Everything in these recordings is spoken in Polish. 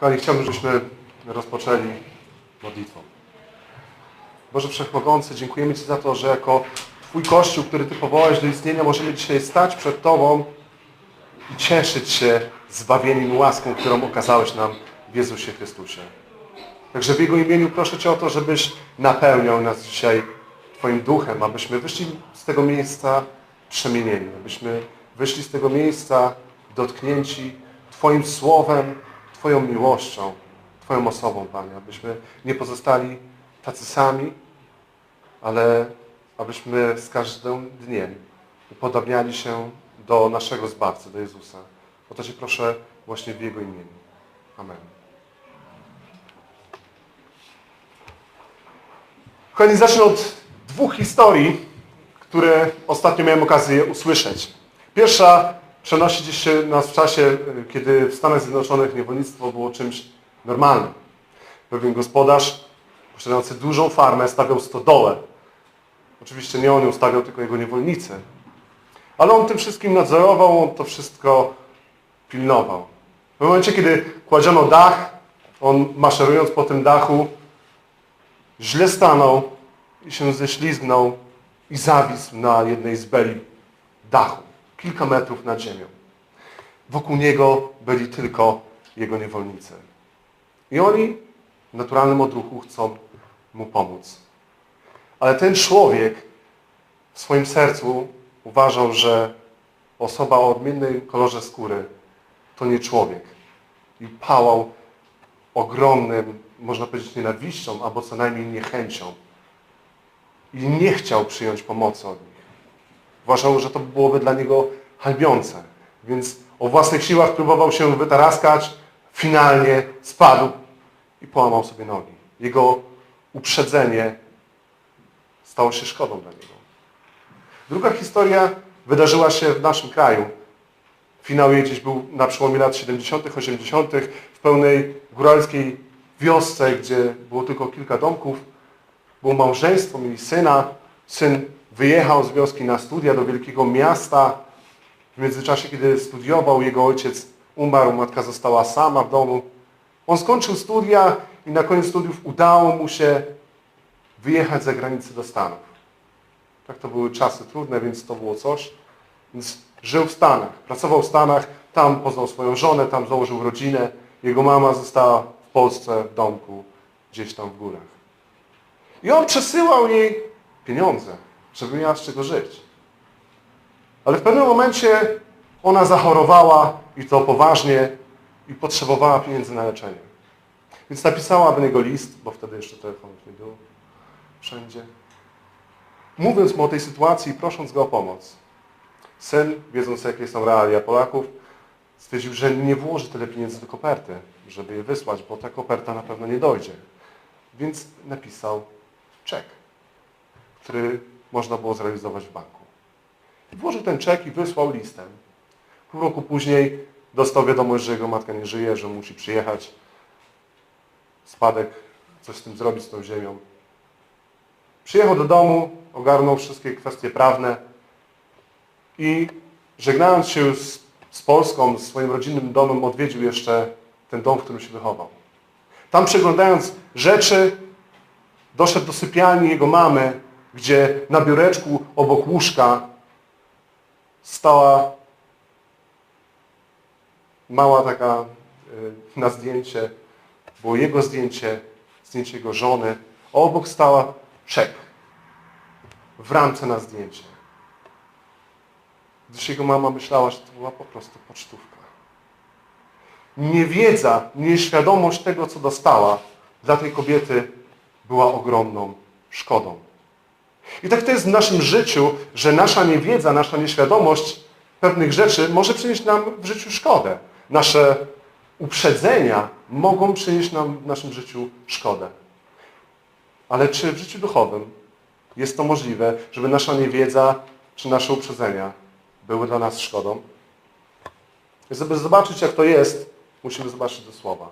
Kochani, chciałbym, żebyśmy rozpoczęli modlitwą. Boże Wszechmogący, dziękujemy Ci za to, że jako Twój Kościół, który Ty powołałeś do istnienia, możemy dzisiaj stać przed Tobą i cieszyć się zbawieniem i łaską, którą okazałeś nam w Jezusie Chrystusie. Także w Jego imieniu proszę Cię o to, żebyś napełniał nas dzisiaj Twoim duchem, abyśmy wyszli z tego miejsca przemienieni, abyśmy wyszli z tego miejsca dotknięci Twoim słowem, Twoją miłością, Twoją osobą, Panie, abyśmy nie pozostali tacy sami, ale abyśmy z każdym dniem upodobniali się do naszego Zbawcy, do Jezusa. O to Cię proszę właśnie w Jego imieniu. Amen. Kochani, zacznę od dwóch historii, które ostatnio miałem okazję usłyszeć. Pierwsza przenosi gdzieś się nas w czasie, kiedy w Stanach Zjednoczonych niewolnictwo było czymś normalnym. Pewien gospodarz posiadający dużą farmę stawiał stodołę. Oczywiście nie on ją stawiał, tylko jego niewolnicy. Ale on tym wszystkim nadzorował, on to wszystko pilnował. W momencie, kiedy kładziono dach, on maszerując po tym dachu, źle stanął i się ześlizgnął i zawisł na jednej z beli dachu, kilka metrów nad ziemią. Wokół niego byli tylko jego niewolnicy. I oni w naturalnym odruchu chcą mu pomóc. Ale ten człowiek w swoim sercu uważał, że osoba o odmiennej kolorze skóry to nie człowiek. I pałał ogromnym, można powiedzieć, nienawiścią, albo co najmniej niechęcią. I nie chciał przyjąć pomocy od nich. Uważał, że to byłoby dla niego hańbiące. Więc o własnych siłach próbował się wytaraskać, finalnie spadł i połamał sobie nogi. Jego uprzedzenie stało się szkodą dla niego. Druga historia wydarzyła się w naszym kraju. Finał jej gdzieś był na przełomie lat 70., 80., w pełnej góralskiej wiosce, gdzie było tylko kilka domków. Było małżeństwo, mieli syna. Syn wyjechał z wioski na studia do wielkiego miasta. W międzyczasie, kiedy studiował, jego ojciec umarł, matka została sama w domu. On skończył studia i na koniec studiów udało mu się wyjechać za granicę do Stanów. Tak to były czasy trudne, więc to było coś. Więc żył w Stanach, pracował w Stanach, tam poznał swoją żonę, tam założył rodzinę. Jego mama została w Polsce, w domku, gdzieś tam w górach. I on przesyłał jej pieniądze, żeby miała z czego żyć. Ale w pewnym momencie ona zachorowała i to poważnie i potrzebowała pieniędzy na leczenie. Więc napisała do niego list, bo wtedy jeszcze telefonów nie było wszędzie. Mówiąc mu o tej sytuacji i prosząc go o pomoc. Syn, wiedząc jakie są realia Polaków, stwierdził, że nie włoży tyle pieniędzy do koperty, żeby je wysłać, bo ta koperta na pewno nie dojdzie. Więc napisał czek, który można było zrealizować w banku. Włożył ten czek i wysłał listem. Pół roku później dostał wiadomość, że jego matka nie żyje, że musi przyjechać. Spadek, coś z tym zrobić, z tą ziemią. Przyjechał do domu, ogarnął wszystkie kwestie prawne i żegnając się z, z Polską, z swoim rodzinnym domem, odwiedził jeszcze ten dom, w którym się wychował. Tam przeglądając rzeczy, doszedł do sypialni jego mamy, gdzie na biureczku obok łóżka stała mała taka y, na zdjęcie, było jego zdjęcie, zdjęcie jego żony, a obok stała czek w ramce na zdjęcie. Gdyż jego mama myślała, że to była po prostu pocztówka. Niewiedza, nieświadomość tego, co dostała, dla tej kobiety była ogromną szkodą. I tak to jest w naszym życiu, że nasza niewiedza, nasza nieświadomość pewnych rzeczy może przynieść nam w życiu szkodę. Nasze uprzedzenia mogą przynieść nam w naszym życiu szkodę. Ale czy w życiu duchowym jest to możliwe, żeby nasza niewiedza czy nasze uprzedzenia były dla nas szkodą? Żeby zobaczyć, jak to jest, musimy zobaczyć do Słowa.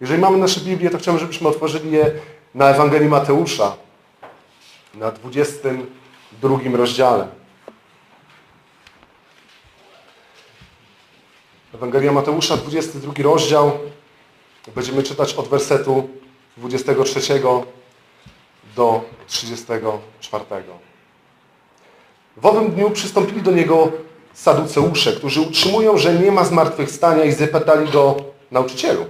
Jeżeli mamy nasze Biblię, to chciałbym, żebyśmy otworzyli je na Ewangelii Mateusza, na 22 rozdziale. Ewangelia Mateusza, 22 rozdział, Będziemy czytać od wersetu 23 do 34. W owym dniu przystąpili do niego saduceusze, którzy utrzymują, że nie ma zmartwychwstania i zapytali go, nauczycielu.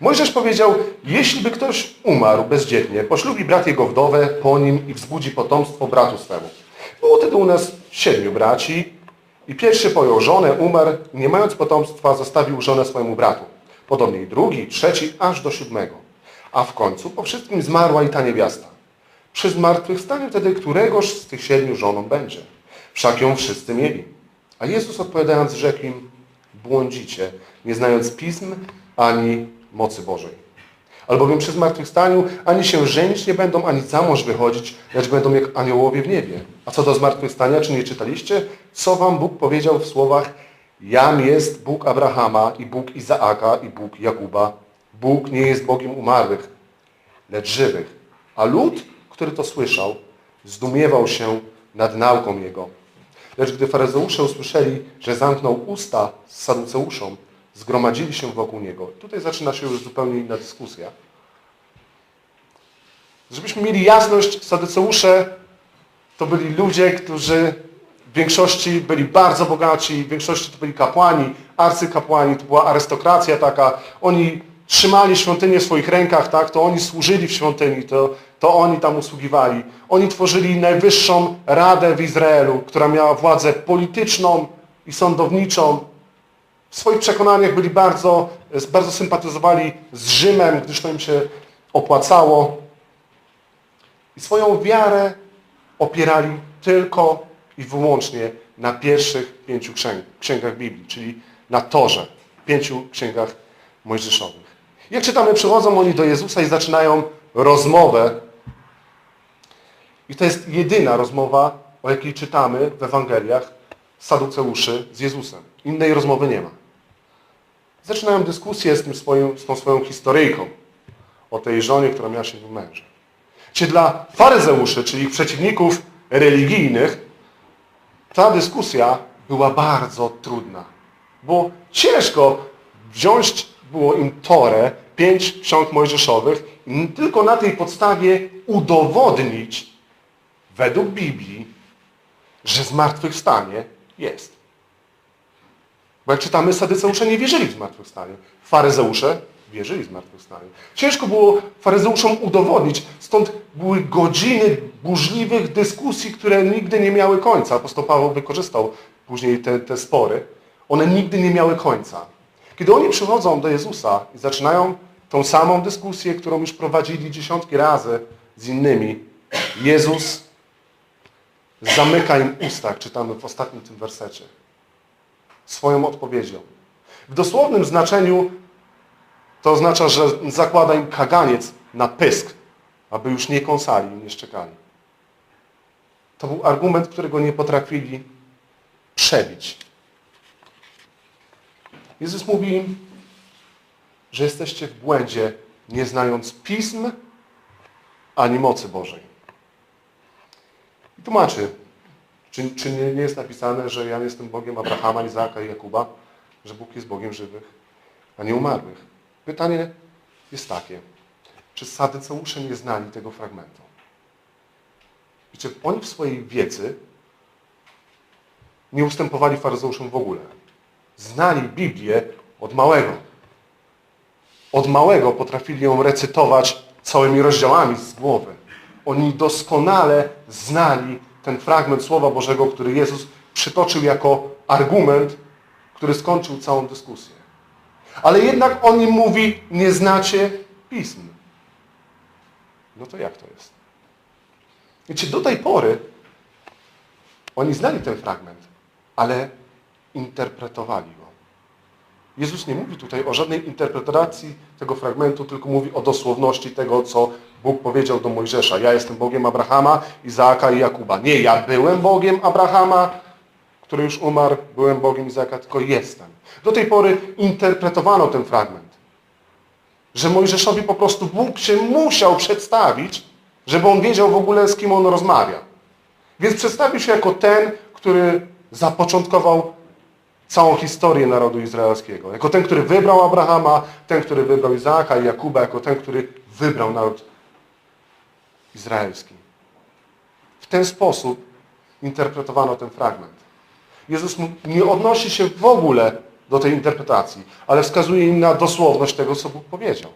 Mojżesz powiedział, jeśli by ktoś umarł bezdzietnie, poślubi brat jego wdowę po nim i wzbudzi potomstwo bratu swemu. Było wtedy u nas siedmiu braci i pierwszy pojął żonę, umarł nie mając potomstwa zostawił żonę swojemu bratu. Podobnie i drugi, trzeci, aż do siódmego. A w końcu po wszystkim zmarła i ta niewiasta. Przy zmartwychwstaniu wtedy któregoż z tych siedmiu żoną będzie. Wszak ją wszyscy mieli. A Jezus odpowiadając rzekł im, błądzicie, nie znając pism ani mocy Bożej. Albowiem przy zmartwychwstaniu ani się żenić nie będą, ani za mąż wychodzić, lecz będą jak aniołowie w niebie. A co do zmartwychwstania, czy nie czytaliście? Co wam Bóg powiedział w słowach Jam jest Bóg Abrahama i Bóg Izaaka i Bóg Jakuba. Bóg nie jest Bogiem umarłych, lecz żywych. A lud, który to słyszał, zdumiewał się nad nauką Jego. Lecz gdy faryzeusze usłyszeli, że zamknął usta z saduceuszom, zgromadzili się wokół Niego. Tutaj zaczyna się już zupełnie inna dyskusja. Żebyśmy mieli jasność, saduceusze to byli ludzie, którzy w większości byli bardzo bogaci, w większości to byli kapłani, arcykapłani, to była arystokracja taka. Oni trzymali świątynię w swoich rękach, tak? to oni służyli w świątyni, to, to oni tam usługiwali. Oni tworzyli najwyższą radę w Izraelu, która miała władzę polityczną i sądowniczą. W swoich przekonaniach byli bardzo, bardzo sympatyzowali z Rzymem, gdyż to im się opłacało. I swoją wiarę opierali tylko i wyłącznie na pierwszych pięciu księg, księgach Biblii, czyli na Torze, pięciu księgach mojżeszowych. Jak czytamy, przychodzą oni do Jezusa i zaczynają rozmowę. I to jest jedyna rozmowa, o jakiej czytamy w Ewangeliach Saduceuszy z Jezusem. Innej rozmowy nie ma. Zaczynają dyskusję z, tym swoim, z tą swoją historyjką o tej żonie, która miała się męża. Czy dla faryzeuszy, czyli ich przeciwników religijnych, ta dyskusja była bardzo trudna. Bo ciężko wziąć było im Torę, pięć ksiąg mojżeszowych i tylko na tej podstawie udowodnić według Biblii, że zmartwychwstanie jest. Bo jak czytamy, sadyceusze nie wierzyli w zmartwychwstanie. Faryzeusze wierzyli w zmartwychwstanie. Ciężko było faryzeuszom udowodnić, stąd były godziny burzliwych dyskusji, które nigdy nie miały końca. Apostoł Paweł wykorzystał później te, te spory. One nigdy nie miały końca. Kiedy oni przychodzą do Jezusa i zaczynają tą samą dyskusję, którą już prowadzili dziesiątki razy z innymi, Jezus zamyka im usta, czytamy w ostatnim tym wersecie, swoją odpowiedzią. W dosłownym znaczeniu to oznacza, że zakłada im kaganiec na pysk, aby już nie kąsali i nie szczekali. To był argument, którego nie potrafili przebić. Jezus mówi im, że jesteście w błędzie, nie znając pism ani mocy Bożej. I tłumaczy, czy, czy nie, nie jest napisane, że ja jestem Bogiem Abrahama, Izaaka i Jakuba, że Bóg jest Bogiem żywych, a nie umarłych. Pytanie jest takie, czy sadyceusze nie znali tego fragmentu? I czy oni w swojej wiedzy nie ustępowali faryzeuszom w ogóle? Znali Biblię od małego. Od małego potrafili ją recytować całymi rozdziałami z głowy. Oni doskonale znali ten fragment Słowa Bożego, który Jezus przytoczył jako argument, który skończył całą dyskusję. Ale jednak on im mówi, nie znacie pism. No to jak to jest? Wiecie, do tej pory oni znali ten fragment, ale interpretowali go. Jezus nie mówi tutaj o żadnej interpretacji tego fragmentu, tylko mówi o dosłowności tego, co Bóg powiedział do Mojżesza. Ja jestem Bogiem Abrahama, Izaaka i Jakuba. Nie, ja byłem Bogiem Abrahama, który już umarł, byłem Bogiem Izaaka, tylko jestem. Do tej pory interpretowano ten fragment. Że Mojżeszowi po prostu Bóg się musiał przedstawić, żeby on wiedział w ogóle, z kim on rozmawia. Więc przedstawił się jako ten, który zapoczątkował całą historię narodu izraelskiego. Jako ten, który wybrał Abrahama, ten, który wybrał Izaaka i Jakuba, jako ten, który wybrał naród izraelski. W ten sposób interpretowano ten fragment. Jezus nie odnosi się w ogóle do tej interpretacji, ale wskazuje im na dosłowność tego, co Bóg powiedział.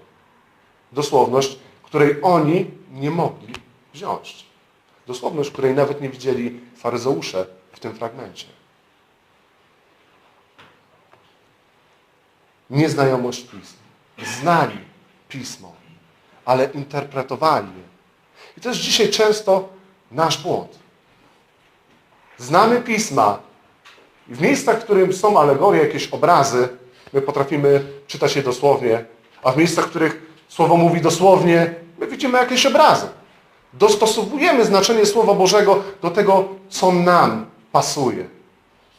Dosłowność, której oni nie mogli wziąć. Dosłowność, której nawet nie widzieli faryzeusze w tym fragmencie. Nieznajomość Pism. Znali Pismo, ale interpretowali je. I to jest dzisiaj często nasz błąd. Znamy Pisma i w miejscach, w którym są alegorie, jakieś obrazy, my potrafimy czytać je dosłownie, a w miejscach, w których Słowo mówi dosłownie, my widzimy jakieś obrazy. Dostosowujemy znaczenie Słowa Bożego do tego, co nam pasuje,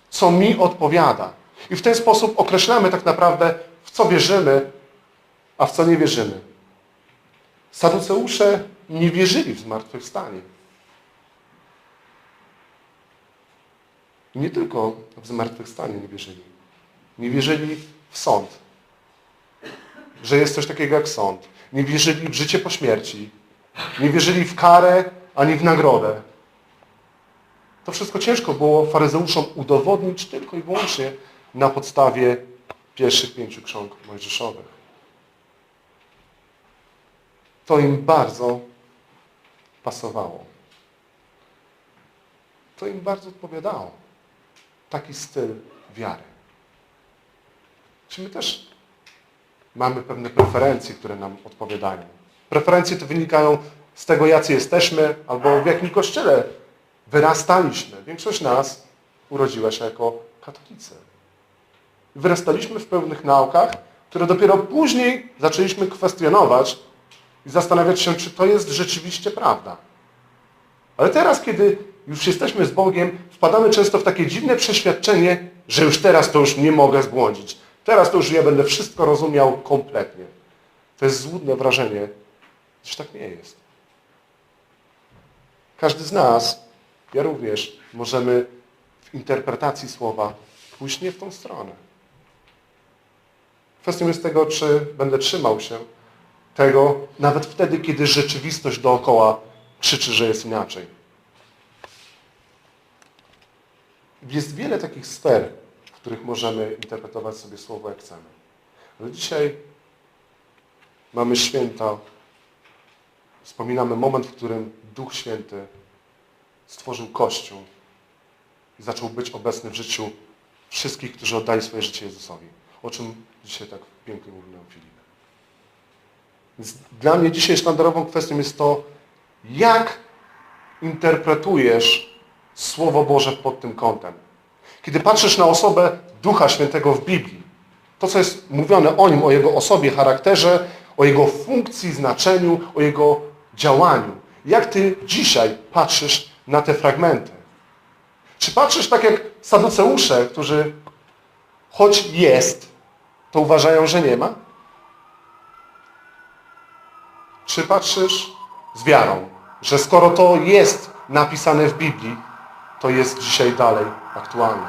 co mi odpowiada. I w ten sposób określamy tak naprawdę, w co wierzymy, a w co nie wierzymy. Saduceusze nie wierzyli w zmartwychwstanie. Nie tylko w zmartwychwstanie nie wierzyli. Nie wierzyli w sąd. Że jest coś takiego jak sąd. Nie wierzyli w życie po śmierci. Nie wierzyli w karę ani w nagrodę. To wszystko ciężko było faryzeuszom udowodnić tylko i wyłącznie na podstawie pierwszych pięciu ksiąg mojżeszowych. To im bardzo pasowało. To im bardzo odpowiadało. Taki styl wiary. Czy my też mamy pewne preferencje, które nam odpowiadają? Preferencje te wynikają z tego, jacy jesteśmy, albo w jakim kościele wyrastaliśmy. Większość nas urodziła się jako katolicy. Wyrastaliśmy w pewnych naukach, które dopiero później zaczęliśmy kwestionować i zastanawiać się, czy to jest rzeczywiście prawda. Ale teraz, kiedy już jesteśmy z Bogiem, wpadamy często w takie dziwne przeświadczenie, że już teraz to już nie mogę zbłądzić. Teraz to już ja będę wszystko rozumiał kompletnie. To jest złudne wrażenie, że tak nie jest. Każdy z nas, ja również, możemy w interpretacji słowa pójść nie w tą stronę. Kwestią jest tego, czy będę trzymał się tego, nawet wtedy, kiedy rzeczywistość dookoła krzyczy, że jest inaczej. Jest wiele takich sfer, w których możemy interpretować sobie słowo jak chcemy. Ale dzisiaj mamy święta, wspominamy moment, w którym Duch Święty stworzył Kościół i zaczął być obecny w życiu wszystkich, którzy oddali swoje życie Jezusowi. O czym dzisiaj tak pięknie mówimy o Filipie. Więc dla mnie dzisiaj sztandarową kwestią jest to, jak interpretujesz Słowo Boże pod tym kątem. Kiedy patrzysz na osobę Ducha Świętego w Biblii, to co jest mówione o nim, o jego osobie, charakterze, o jego funkcji, znaczeniu, o jego działaniu. Jak ty dzisiaj patrzysz na te fragmenty? Czy patrzysz tak jak saduceusze, którzy choć jest, to uważają, że nie ma? Czy patrzysz z wiarą, że skoro to jest napisane w Biblii, to jest dzisiaj dalej aktualne?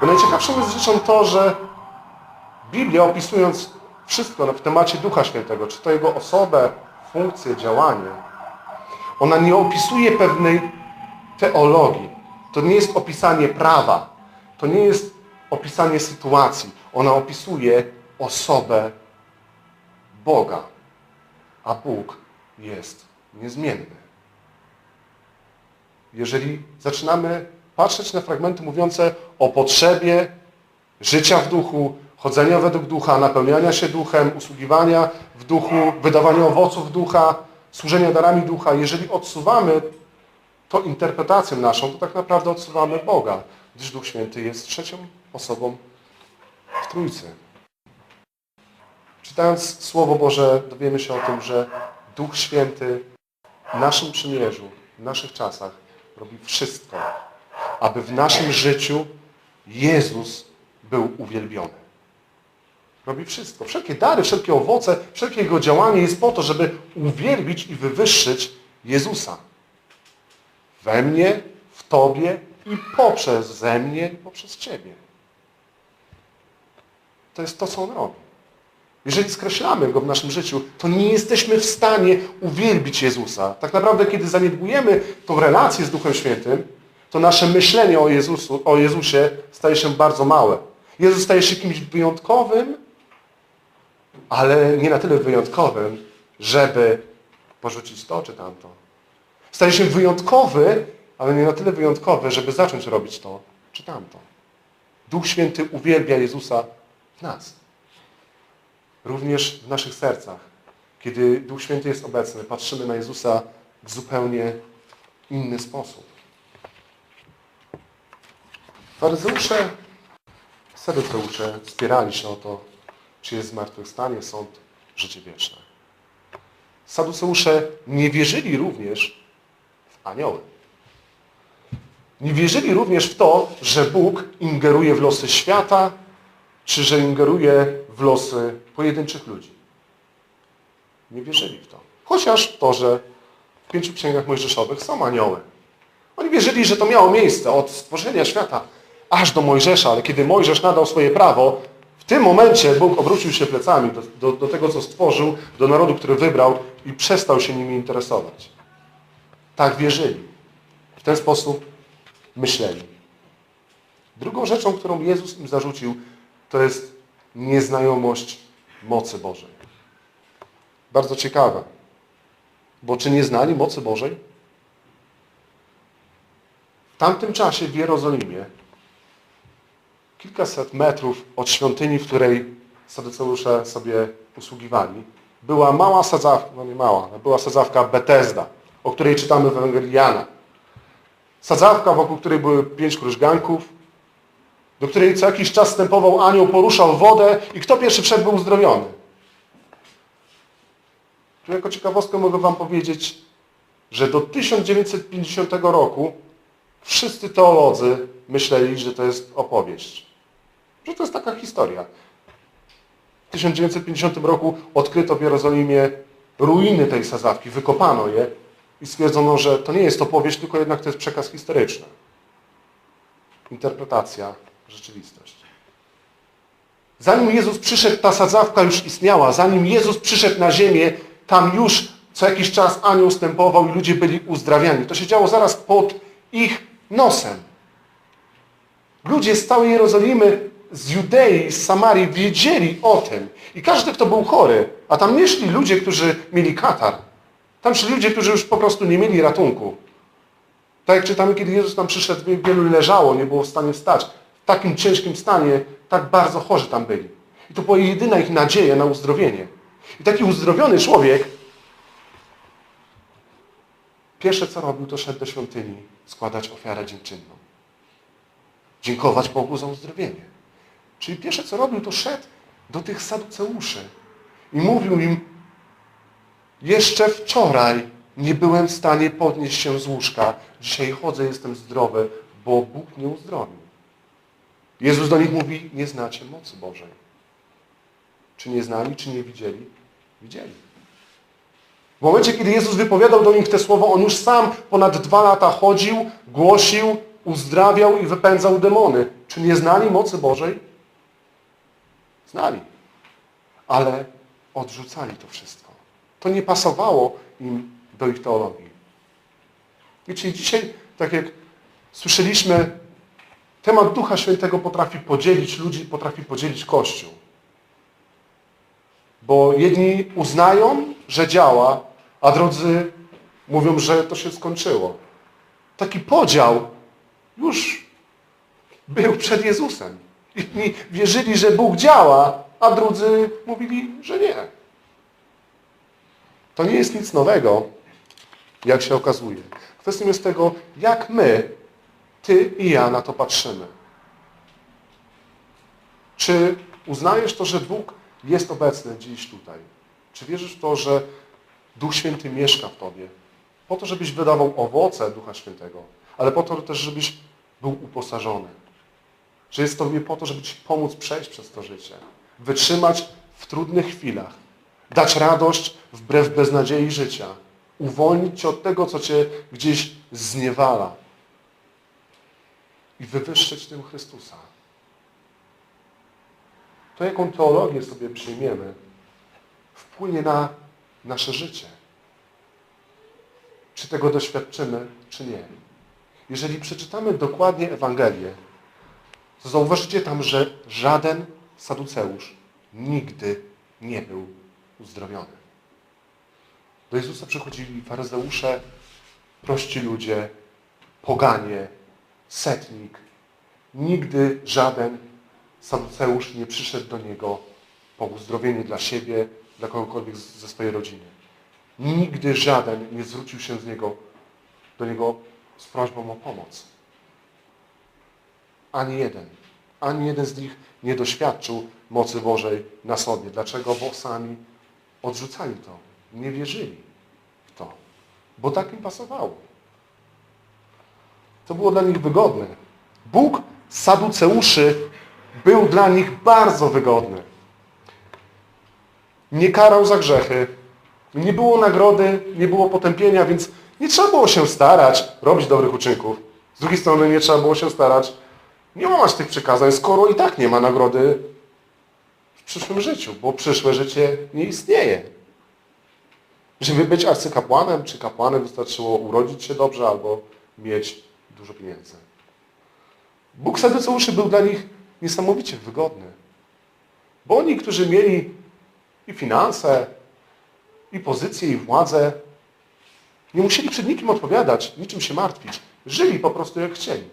Bo najciekawszą jest rzeczą to, że Biblia opisując wszystko w temacie Ducha Świętego, czy to Jego osobę, funkcję, działanie, ona nie opisuje pewnej teologii. To nie jest opisanie prawa. To nie jest opisanie sytuacji. Ona opisuje osobę Boga. A Bóg jest niezmienny. Jeżeli zaczynamy patrzeć na fragmenty mówiące o potrzebie życia w duchu, chodzenia według ducha, napełniania się duchem, usługiwania w duchu, wydawania owoców ducha, służenia darami ducha, jeżeli odsuwamy to interpretację naszą, to tak naprawdę odsuwamy Boga, gdyż Duch Święty jest trzecią osobą w Trójcy. Czytając Słowo Boże dowiemy się o tym, że Duch Święty w naszym przymierzu, w naszych czasach robi wszystko, aby w naszym życiu Jezus był uwielbiony. Robi wszystko. Wszelkie dary, wszelkie owoce, wszelkie Jego działanie jest po to, żeby uwielbić i wywyższyć Jezusa. We mnie, w Tobie i poprzez ze mnie, poprzez Ciebie. To jest to, co On robi. Jeżeli skreślamy Go w naszym życiu, to nie jesteśmy w stanie uwielbić Jezusa. Tak naprawdę, kiedy zaniedbujemy tą relację z Duchem Świętym, to nasze myślenie o, Jezusu, o Jezusie staje się bardzo małe. Jezus staje się kimś wyjątkowym, ale nie na tyle wyjątkowym, żeby porzucić to czy tamto. Staje się wyjątkowy, ale nie na tyle wyjątkowy, żeby zacząć robić to czy tamto. Duch Święty uwielbia Jezusa w nas. Również w naszych sercach. Kiedy Duch Święty jest obecny, patrzymy na Jezusa w zupełnie inny sposób. Faryzeusze, saduceusze spierali się o to, czy jest zmartwychwstanie, sąd, życie wieczne. Saduceusze nie wierzyli również w anioły. Nie wierzyli również w to, że Bóg ingeruje w losy świata, czy że ingeruje w losy pojedynczych ludzi. Nie wierzyli w to. Chociaż to, że w pięciu księgach mojżeszowych są anioły. Oni wierzyli, że to miało miejsce od stworzenia świata aż do Mojżesza, ale kiedy Mojżesz nadał swoje prawo, w tym momencie Bóg obrócił się plecami do, do, do tego, co stworzył, do narodu, który wybrał i przestał się nimi interesować. Tak wierzyli. W ten sposób myśleli. Drugą rzeczą, którą Jezus im zarzucił, to jest nieznajomość mocy Bożej. Bardzo ciekawe. Bo czy nie znali mocy Bożej? W tamtym czasie w Jerozolimie, kilkaset metrów od świątyni, w której sadyceusze sobie usługiwali, była mała sadzawka, no nie mała, była sadzawka Betesda, o której czytamy w Ewangelii Jana. Sadzawka, wokół której były pięć krużganków, do której co jakiś czas stępował anioł, poruszał wodę i kto pierwszy wszedł był uzdrowiony. Tu jako ciekawostkę mogę Wam powiedzieć, że do 1950 roku wszyscy teolodzy myśleli, że to jest opowieść. Że to jest taka historia. W 1950 roku odkryto w Jerozolimie ruiny tej sadzawki, wykopano je i stwierdzono, że to nie jest opowieść, tylko jednak to jest przekaz historyczny. Interpretacja, rzeczywistość. Zanim Jezus przyszedł, ta sadzawka już istniała. Zanim Jezus przyszedł na ziemię, tam już co jakiś czas anioł stępował i ludzie byli uzdrawiani. To się działo zaraz pod ich nosem. Ludzie z całej Jerozolimy, z Judei, z Samarii wiedzieli o tym. I każdy, kto był chory, a tam nie szli ludzie, którzy mieli katar. Tam szli ludzie, którzy już po prostu nie mieli ratunku. Tak jak czytamy, kiedy Jezus tam przyszedł, wielu leżało, nie było w stanie wstać. Takim ciężkim stanie, tak bardzo chorzy tam byli. I to była jedyna ich nadzieja na uzdrowienie. I taki uzdrowiony człowiek pierwsze co robił, to szedł do świątyni składać ofiarę dziękczynną. Dziękować Bogu za uzdrowienie. Czyli pierwsze co robił, to szedł do tych saduceuszy i mówił im jeszcze wczoraj nie byłem w stanie podnieść się z łóżka. Dzisiaj chodzę, jestem zdrowy, bo Bóg mnie uzdrowił. Jezus do nich mówi, nie znacie mocy Bożej. Czy nie znali, czy nie widzieli? Widzieli. W momencie, kiedy Jezus wypowiadał do nich te słowa, On już sam ponad dwa lata chodził, głosił, uzdrawiał i wypędzał demony. Czy nie znali mocy Bożej? Znali. Ale odrzucali to wszystko. To nie pasowało im do ich teologii. Wiecie, dzisiaj, tak jak słyszeliśmy, temat Ducha Świętego potrafi podzielić ludzi, potrafi podzielić Kościół. Bo jedni uznają, że działa, a drudzy mówią, że to się skończyło. Taki podział już był przed Jezusem. Jedni wierzyli, że Bóg działa, a drudzy mówili, że nie. To nie jest nic nowego, jak się okazuje. Kwestią jest tego, jak my, ty i ja na to patrzymy. Czy uznajesz to, że Bóg jest obecny dziś tutaj? Czy wierzysz w to, że Duch Święty mieszka w Tobie? Po to, żebyś wydawał owoce Ducha Świętego, ale po to też, żebyś był uposażony. Że jest Tobie po to, żeby Ci pomóc przejść przez to życie. Wytrzymać w trudnych chwilach. Dać radość wbrew beznadziei życia. Uwolnić Cię od tego, co Cię gdzieś zniewala. I wywyższyć tym Chrystusa. To, jaką teologię sobie przyjmiemy, wpłynie na nasze życie. Czy tego doświadczymy, czy nie. Jeżeli przeczytamy dokładnie Ewangelię, to zauważycie tam, że żaden saduceusz nigdy nie był uzdrowiony. Do Jezusa przychodzili faryzeusze, prości ludzie, poganie, setnik. Nigdy żaden saduceusz nie przyszedł do Niego po uzdrowienie dla siebie, dla kogokolwiek ze swojej rodziny. Nigdy żaden nie zwrócił się z niego, do Niego z prośbą o pomoc. Ani jeden. Ani jeden z nich nie doświadczył mocy Bożej na sobie. Dlaczego? Bo sami odrzucali to. Nie wierzyli w to. Bo tak im pasowało. To było dla nich wygodne. Bóg Saduceuszy był dla nich bardzo wygodny. Nie karał za grzechy. Nie było nagrody, nie było potępienia, więc nie trzeba było się starać robić dobrych uczynków. Z drugiej strony nie trzeba było się starać nie łamać tych przykazań, skoro i tak nie ma nagrody w przyszłym życiu, bo przyszłe życie nie istnieje. Żeby być arcykapłanem czy kapłanem wystarczyło urodzić się dobrze albo mieć dużo pieniędzy. Bóg Saduceuszy był dla nich niesamowicie wygodny. Bo oni, którzy mieli i finanse, i pozycję, i władzę, nie musieli przed nikim odpowiadać, niczym się martwić. Żyli po prostu jak chcieli.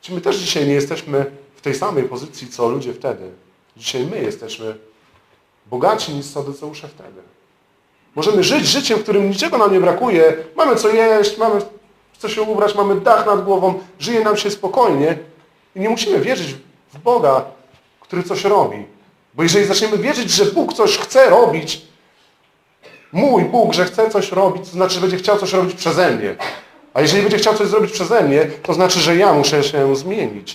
Czy my też dzisiaj nie jesteśmy w tej samej pozycji, co ludzie wtedy? Dzisiaj my jesteśmy bogaci niż Saduceusze wtedy. Możemy żyć życiem, w którym niczego nam nie brakuje. Mamy co jeść, mamy co się ubrać, mamy dach nad głową, żyje nam się spokojnie i nie musimy wierzyć w Boga, który coś robi. Bo jeżeli zaczniemy wierzyć, że Bóg coś chce robić, mój Bóg, że chce coś robić, to znaczy, że będzie chciał coś robić przeze mnie. A jeżeli będzie chciał coś zrobić przeze mnie, to znaczy, że ja muszę się zmienić.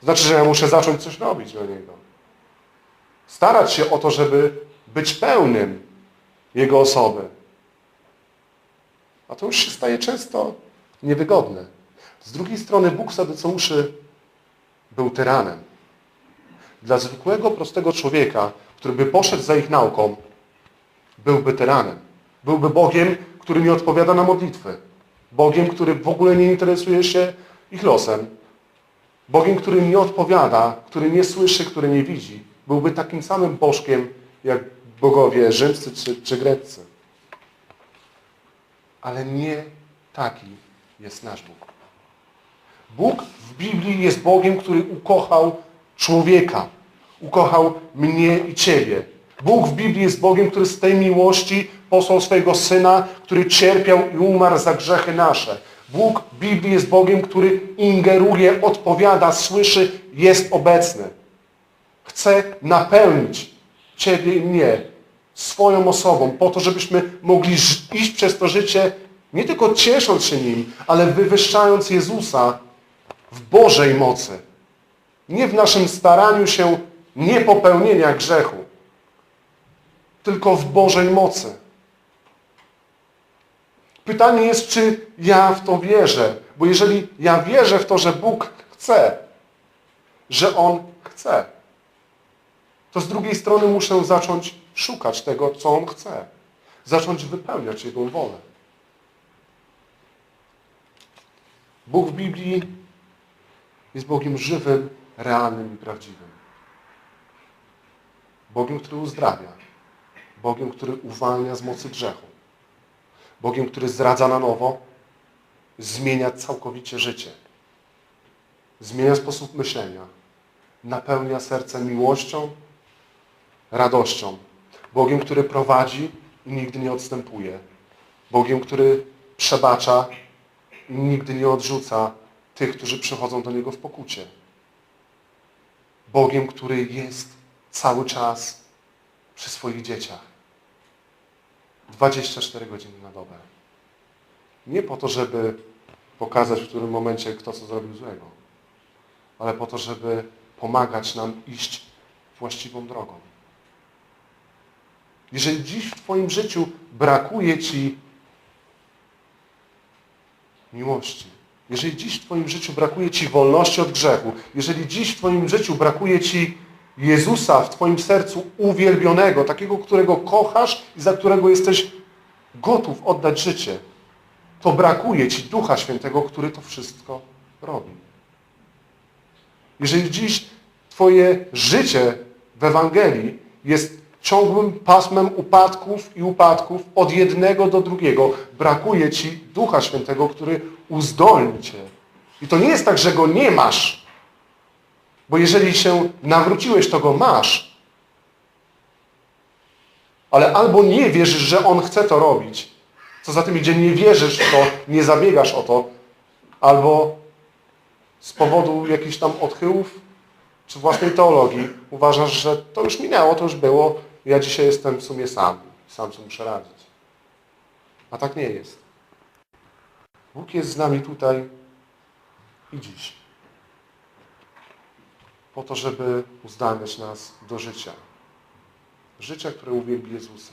To znaczy, że ja muszę zacząć coś robić dla Niego. Starać się o to, żeby być pełnym Jego osoby. A to już się staje często niewygodne. Z drugiej strony Bóg Sadyceuszy był tyranem. Dla zwykłego, prostego człowieka, który by poszedł za ich nauką, byłby tyranem. Byłby Bogiem, który nie odpowiada na modlitwy. Bogiem, który w ogóle nie interesuje się ich losem. Bogiem, który nie odpowiada, który nie słyszy, który nie widzi. Byłby takim samym bożkiem, jak bogowie rzymscy czy, czy greccy. Ale nie taki jest nasz Bóg. Bóg w Biblii jest Bogiem, który ukochał człowieka. Ukochał mnie i Ciebie. Bóg w Biblii jest Bogiem, który z tej miłości posłał swojego Syna, który cierpiał i umarł za grzechy nasze. Bóg w Biblii jest Bogiem, który ingeruje, odpowiada, słyszy, jest obecny. Chce napełnić Ciebie i mnie swoją osobą, po to, żebyśmy mogli iść przez to życie nie tylko ciesząc się Nim, ale wywyższając Jezusa w Bożej mocy. Nie w naszym staraniu się nie popełnienia grzechu, tylko w Bożej mocy. Pytanie jest, czy ja w to wierzę. Bo jeżeli ja wierzę w to, że Bóg chce, że On chce, to z drugiej strony muszę zacząć szukać tego, co On chce. Zacząć wypełniać Jego wolę. Bóg w Biblii jest Bogiem żywym, realnym i prawdziwym. Bogiem, który uzdrawia. Bogiem, który uwalnia z mocy grzechu. Bogiem, który zdradza na nowo, zmienia całkowicie życie. Zmienia sposób myślenia. Napełnia serce miłością, radością. Bogiem, który prowadzi i nigdy nie odstępuje. Bogiem, który przebacza nigdy nie odrzuca tych, którzy przychodzą do Niego w pokucie. Bogiem, który jest cały czas przy swoich dzieciach. 24 godziny na dobę. Nie po to, żeby pokazać w którym momencie kto co zrobił złego, ale po to, żeby pomagać nam iść właściwą drogą. Jeżeli dziś w Twoim życiu brakuje Ci miłości, Jeżeli dziś w Twoim życiu brakuje Ci wolności od grzechu, jeżeli dziś w Twoim życiu brakuje Ci Jezusa w Twoim sercu uwielbionego, takiego, którego kochasz i za którego jesteś gotów oddać życie, to brakuje Ci Ducha Świętego, który to wszystko robi. Jeżeli dziś Twoje życie w Ewangelii jest ciągłym pasmem upadków i upadków od jednego do drugiego, brakuje Ci Ducha Świętego, który uzdolni Cię. I to nie jest tak, że Go nie masz, bo jeżeli się nawróciłeś, to Go masz. Ale albo nie wierzysz, że On chce to robić, co za tym idzie, nie wierzysz w to, nie zabiegasz o to, albo z powodu jakichś tam odchyłów czy własnej teologii uważasz, że to już minęło, to już było, ja dzisiaj jestem w sumie sam, sam sobie muszę radzić. A tak nie jest. Bóg jest z nami tutaj i dziś. Po to, żeby uzdalniać nas do życia. Życia, które uwielbi Jezusa.